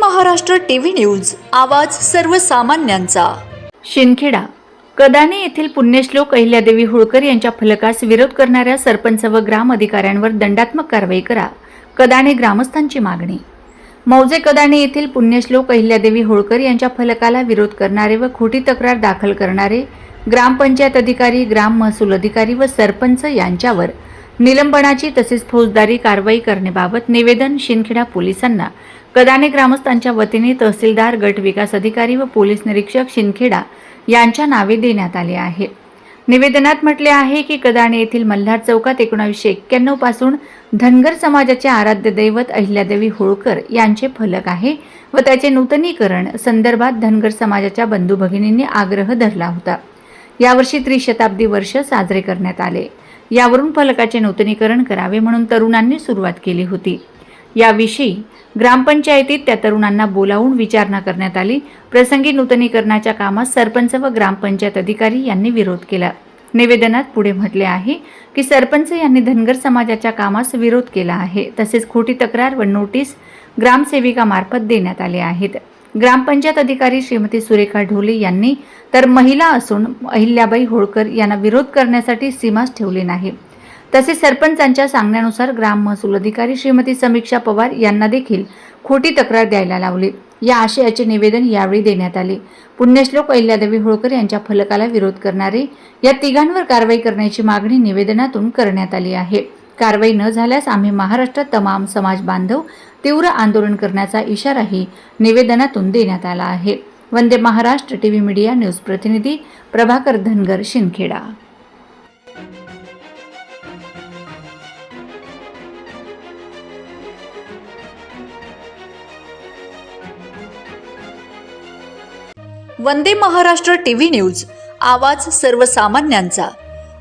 Maharashtra TV news. आवाज सर्वसामान्यांचा. शिंदखेडा. कदाने येथील पुण्यश्लोक अहिल्यादेवी होळकर यांच्या फलकास विरोध करणाऱ्या सरपंच व ग्राम अधिकाऱ्यांवर दंडात्मक कारवाई करा कदाने ग्रामस्थांची मागणी. मौजे कदाने येथील पुण्यश्लोक अहिल्यादेवी होळकर यांच्या फलकाला विरोध करणारे व खोटी तक्रार दाखल करणारे ग्रामपंचायत अधिकारी ग्राम महसूल अधिकारी व सरपंच यांच्यावर निलंबनाची तसेच फौजदारी कारवाई करण्याबाबत निवेदन शिंदखेडा पोलिसांना. कदाने ग्रामस्थांच्या वतीने तहसीलदार गट विकास अधिकारी व पोलीस निरीक्षक शिंदखेडा यांच्या नावे देण्यात आले आहे. निवेदनात म्हटले आहे की कदाणे येथील मल्हार चौकात एकोणावीसशे एक्क्याण्णवपासून धनगर समाजाचे आराध्य दैवत अहिल्यादेवी होळकर यांचे फलक आहे व त्याचे नूतनीकरण संदर्भात धनगर समाजाच्या बंधू भगिनींनी आग्रह धरला होता. यावर्षी त्रिशताब्दी वर्ष साजरे करण्यात आले. यावरून फलकाचे नूतनीकरण करावे म्हणून तरुणांनी सुरुवात केली होती. याविषयी ग्रामपंचायतीत त्या तरुणांना बोलावून विचारणा करण्यात आली. प्रसंगी नूतनीकरणाच्या कामास सरपंच व ग्रामपंचायत अधिकारी यांनी विरोध केला. निवेदनात पुढे म्हटले आहे की सरपंच यांनी धनगर समाजाच्या कामास विरोध केला आहे. तसेच खोटी तक्रार व नोटीस ग्रामसेविकामार्फत देण्यात आले आहेत. ग्रामपंचायत अधिकारी श्रीमती सुरेखा ढोले यांनी तर महिला असून अहिल्याबाई होळकर यांना विरोध करण्यासाठी सीमाच ठेवली नाही. तसेच सरपंचांच्या सांगण्यानुसार ग्राम महसूल अधिकारी श्रीमती समीक्षा पवार यांना देखील खोटी तक्रार द्यायला लावली. या आशयाचे निवेदन यावेळी देण्यात आले. पुण्यश्लोक अहिल्यादेवी होळकर यांच्या फलकाला विरोध करणारे या तिघांवर कारवाई करण्याची मागणी निवेदनातून करण्यात आली आहे. कारवाई न झाल्यास आम्ही महाराष्ट्रात तमाम समाज बांधव तीव्र आंदोलन करण्याचा इशाराही निवेदनातून देण्यात आला आहे. Vande Maharashtra T V media news प्रतिनिधी Prabhakar Dhangar Shindkheda. Vande Maharashtra T V news आवाज सर्वसामान्यांचा.